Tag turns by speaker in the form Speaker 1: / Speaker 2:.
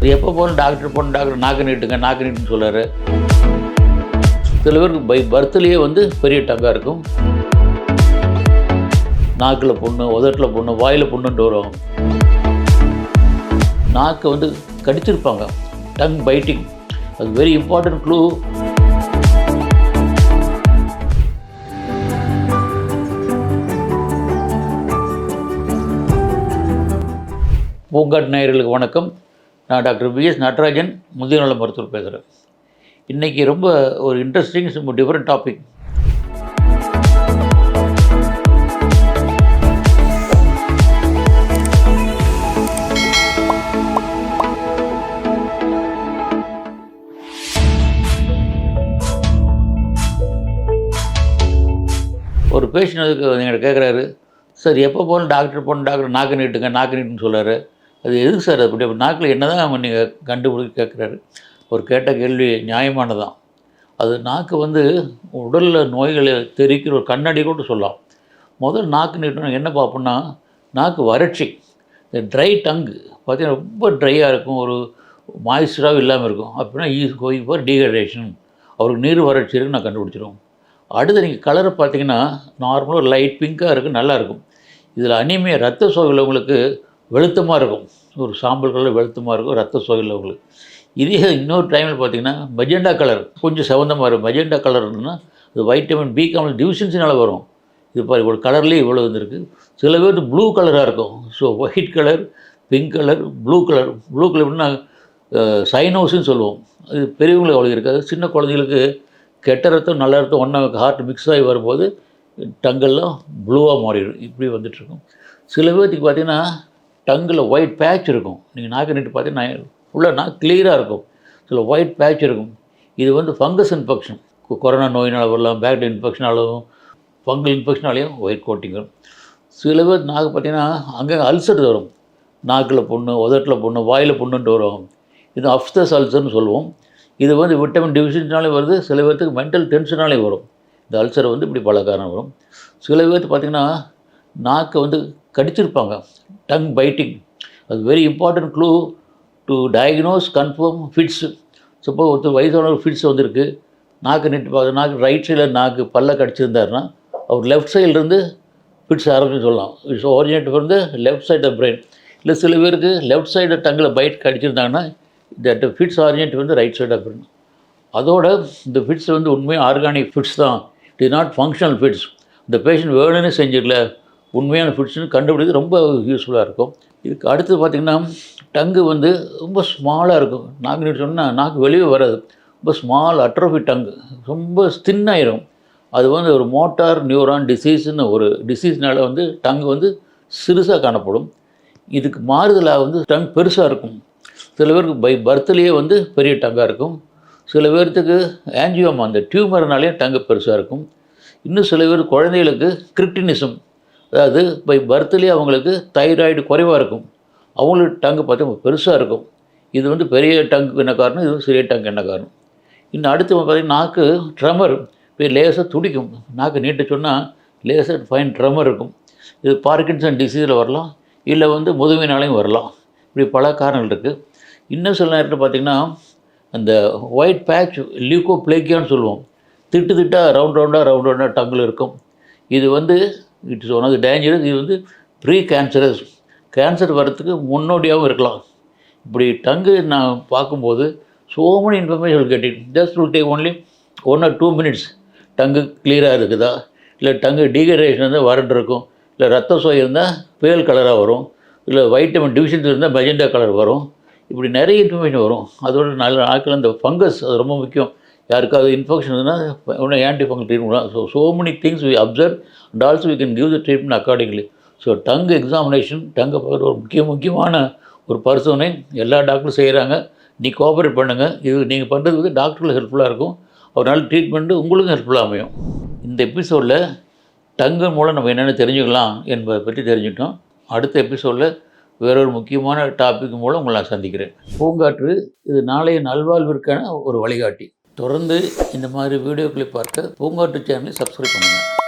Speaker 1: எப்போ போகணும் டாக்டர் போகணும் டாக்டர் நாக்கு நீட்டுங்க நாக்கு நீட்டுன்னு சொல்கிறாரு சில பேருக்கு பை பர்த்லேயே வந்து பெரிய டங்காக இருக்கும். நாக்கில் புண்ணு உதட்டில் புண்ணு வாயில் புண்ணுன்ட்டு வரும். நாக்கை வந்து கடிச்சிருப்பாங்க. டங் பைட்டிங் அது வெரி இம்பார்ட்டன்ட் க்ளூ பூங்காட் நேயர்களுக்கு வணக்கம். நான் டாக்டர் பிஎஸ் நடராஜன் முதிய நல மருத்துவர் பேசுகிறேன் இன்றைக்கி ரொம்ப ஒரு இன்ட்ரெஸ்டிங் ரொம்ப டிஃப்ரெண்ட் டாபிக் ஒரு பேஷண்ட் அதுக்கு எங்கிட்ட கேட்குறாரு சார் எப்போ போகணும் டாக்டர் போகணும் டாக்டர் நாக்கு நீட்டுங்க நாக்கு நீட்டுன்னு சொல்கிறாரு அது எதுக்கு சார் அப்படி அப்படி நாக்கில் என்ன தான் நீங்கள் கண்டுபிடிச்சி கேட்குறாரு? ஒரு கேட்ட கேள்வி நியாயமானதான் அது நாக்கு வந்து உடலில் நோய்களை தெரிக்கிற ஒரு கண்ணாடி கூட சொல்லலாம். முதல் நாக்கு நீட்டணும் என்ன பார்ப்போம்னா நாக்கு வறட்சி. இந்த ட்ரை டங்கு பார்த்திங்கன்னா ரொம்ப ட்ரையாக இருக்கும் ஒரு மாய்ஸ்டராகவும் இல்லாமல் இருக்கும். அப்படின்னா ஈஸ் கோயிங் ஃபார் டீஹைட்ரேஷன் அவருக்கு நீர் வறட்சி இருக்குன்னு நான் கண்டுபிடிச்சிருவோம். அடுத்து நீங்கள் கலரை பார்த்தீங்கன்னா நார்மலாக ஒரு லைட் பிங்க்காக இருக்கும். நல்லாயிருக்கும் இதில் அனிமைய ரத்த சோகை உள்ளவங்களுக்கு வெளுத்தமாக இருக்கும். ஒரு சாம்பல் கலர் வெளுத்தமாக இருக்கும் ரத்த சோகை உள்ளவங்களுக்கு இதே இன்னொரு டைமில் பார்த்தீங்கன்னா மெஜெண்டா கலர் கொஞ்சம் செவந்தமாக இருக்கும். மெஜெண்டா கலர்னா அது வைட்டமின் பி காமல் டிவிஷன்ஸினால் வரும். இது பாரு ஒரு கலர்லேயே இவ்வளோ வந்துருக்கு. சில பேர் ப்ளூ கலராக இருக்கும். So white colour pink colour blue colour blue கலர்னா சைனோஸ்ன்னு சொல்லுவோம். அது பெரியவங்களுக்கு அவ்வளோ இருக்காது. சின்ன குழந்தைங்களுக்கு கெட்ட ரத்தம் நல்ல ரத்தம் ஒன்றா ஹார்ட் மிக்ஸ் ஆகி வரும்போது டங்கெல்லாம் ப்ளூவாக மாறிடும். இப்படி வந்துட்டுருக்கும் சில பேர்த்துக்கு பார்த்தீங்கன்னா டங்கில் ஒயிட் பேட்ச் இருக்கும். நீங்கள் நாக்கு நீட்டு பார்த்தீங்கன்னா ஃபுல்லாக நாக்கு கிளியராக இருக்கும். சில ஒயிட் பேட்ச் இருக்கும். இது வந்து ஃபங்கஸ் இன்ஃபெக்ஷன் கொரோனா நோயினால் வரலாம் பேக்டீரியல் இன்ஃபெக்ஷனாலும் ஃபங்கல் இன்ஃபெக்ஷனாலையும் ஒயிட் கோட்டிங் வரும். சில பேர் நாக்கு பார்த்தீங்கன்னா அங்கே அல்சர் வரும். நாக்கில் புண்ணு உதட்டில் புண்ணு வாயில் புண்ணுன்ட்டு வரும். இது அஃப்தஸ் அல்சர்னு சொல்லுவோம். இது வந்து விட்டமின் டிவிஷன்ஸ்னாலே வருது. சில பேர்த்துக்கு மென்டல் டென்ஷனாலே வரும். இந்த அல்சர் வந்து இப்படி பல காரணம் வரும். சில பேர்த்து பார்த்திங்கன்னா நாக்கை வந்து கடிச்சிருப்பாங்க. டங் பைட்டிங் அது very important clue to diagnose confirm fits suppose ஒருத்தர் வயசானவர் ஃபிட்ஸ் வந்திருக்கு. நாக்கு நிட்டு பார்க்க நாக்கு ரைட் சைடில் நாக்கு பல்ல கடிச்சிருந்தாருன்னா அவர் லெஃப்ட் சைட்லேருந்து ஃபிட்ஸ் ஆரம்பிச்சு சொல்லலாம். இட்ஸ் ஓரிஜினேட் வந்து லெஃப்ட் சைட் ஆஃப் பிரெயின் இல்லை சில பேருக்கு லெஃப்ட் சைடு டங்கில் பைட் கடிச்சிருந்தாங்கன்னா தட் ஃபிட்ஸ் ஆரியன்ட் வந்து ரைட் சைட் ஆஃப் பிரெயின் அதோட இந்த ஃபிட்ஸ் வந்து உண்மையாக ஆர்கானிக் ஃபிட்ஸ் தான். It is not functional fits இந்த பேஷண்ட் வேணும்னு செஞ்சிடல உண்மையான ஃபிட்ஸ்னு கண்டுபிடிக்கிறது ரொம்ப யூஸ்ஃபுல்லாக இருக்கும். இதுக்கு அடுத்து பார்த்திங்கன்னா டங்கு வந்து ரொம்ப ஸ்மாலாக இருக்கும். நாக்கு நீட்டு சொன்னால் நாக்கு வெளியே வராது. ரொம்ப ஸ்மால் அட்ரோஃபி டங்கு. ரொம்ப ஸ்தின்னாயிரும் அது வந்து ஒரு மோட்டார் நியூரான் டிசீஸ்னு ஒரு டிசீஸ்னால வந்து டங்கு வந்து சிறுசாக காணப்படும். இதுக்கு மாறுதலாக வந்து டங் பெருசாக இருக்கும். சில பேருக்கு பை பர்த்லேயே வந்து பெரிய டங்காக இருக்கும். சில பேர்த்துக்கு ஆன்ஜியோமா அந்த டியூமர்னாலே டங்கு பெருசாக இருக்கும். இன்னும் சில பேர் குழந்தைகளுக்கு கிரிப்டினிசம் அதாவது பை பர்த்லேயே அவங்களுக்கு தைராய்டு குறைவாக இருக்கும். அவங்களுக்கு டங்கு பார்த்தா பெருசாக இருக்கும். இது வந்து பெரிய டங்கு என்ன காரணம்? இது சிறிய டங்கு என்ன காரணம்? இன்னும் அடுத்து பார்த்தீங்கன்னா நாக்கு ட்ரமர் இப்போ லேசாக துடிக்கும். நாக்கு நீட்ட சொன்னால் லேசாக ஃபைன் ட்ரமர் இருக்கும். இது பார்க்கின்சன் டிசீஸில் வரலாம். இல்லை வந்து முதுமையினாலையும் வரலாம். இப்படி பல காரணங்கள் இருக்குது இன்னும் சில நேரத்தில் பார்த்திங்கன்னா அந்த ஒயிட் பேட்ச் லியூகோ பிளேக்கியான்னு சொல்லுவோம். திட்டு திட்டாக ரவுண்ட் ரவுண்டாக ரவுண்ட் ரவுண்டாக டங்கில் இருக்கும். இது வந்து it's one of the dangerous இது வந்து ப்ரீ கேன்சரஸ் கேன்சர் வர்றதுக்கு முன்னோடியாகவும் இருக்கலாம். இப்படி டங்கு நான் பார்க்கும்போது ஸோ மெனி இன்ஃபர்மேஷன் கேட்டேன் just will take only one or two minutes tongue கிளியராக இருக்குதா? இல்லை டங்கு டீஹைட்ரேஷன் இருந்தால் வறண்டு இருக்கும். இல்லை ரத்த சோய் இருந்தால் பேல் கலராக வரும். இல்லை வைட்டமின் டிவிஷன்ஸ் இருந்தால் மெஜெண்டா கலர் வரும். இப்படி நிறைய இன்ஃபர்மேஷன் வரும். அதோட நல்ல நாட்கள் அந்த ஃபங்கஸ் அது ரொம்ப முக்கியம். யாருக்காவது இன்ஃபெக்ஷன் இருந்தால் உடனே antifungal treatment so so many things we observe and also we can give the treatment accordingly so tongue examination டங்கை பார்க்குற ஒரு முக்கிய முக்கியமான ஒரு பரிசோதனை எல்லா டாக்டரும் செய்கிறாங்க நீ கோஆப்ரேட் பண்ணுங்கள் இது நீங்கள் பண்ணுறது வந்து டாக்டருக்கு ஹெல்ப்ஃபுல்லாக இருக்கும். அவரால் ட்ரீட்மெண்ட்டு உங்களுக்கும் ஹெல்ப்ஃபுல்லாக அமையும். இந்த எபிசோடில் டங்கு மூலம் நம்ம என்னென்ன தெரிஞ்சுக்கலாம் என்பதை பற்றி தெரிஞ்சுக்கிட்டோம். அடுத்த எபிசோடில் வேறொரு முக்கியமான டாபிக் மூலம் உங்களை நான் சந்திக்கிறேன். பூங்காற்று இது நாளைய நல்வாழ்விற்கான ஒரு வழிகாட்டி. தொடர்ந்து இந்த மாதிரி வீடியோக்களை பார்க்க பூங்காட்டு சேனலை சப்ஸ்கிரைப் பண்ணுங்கள்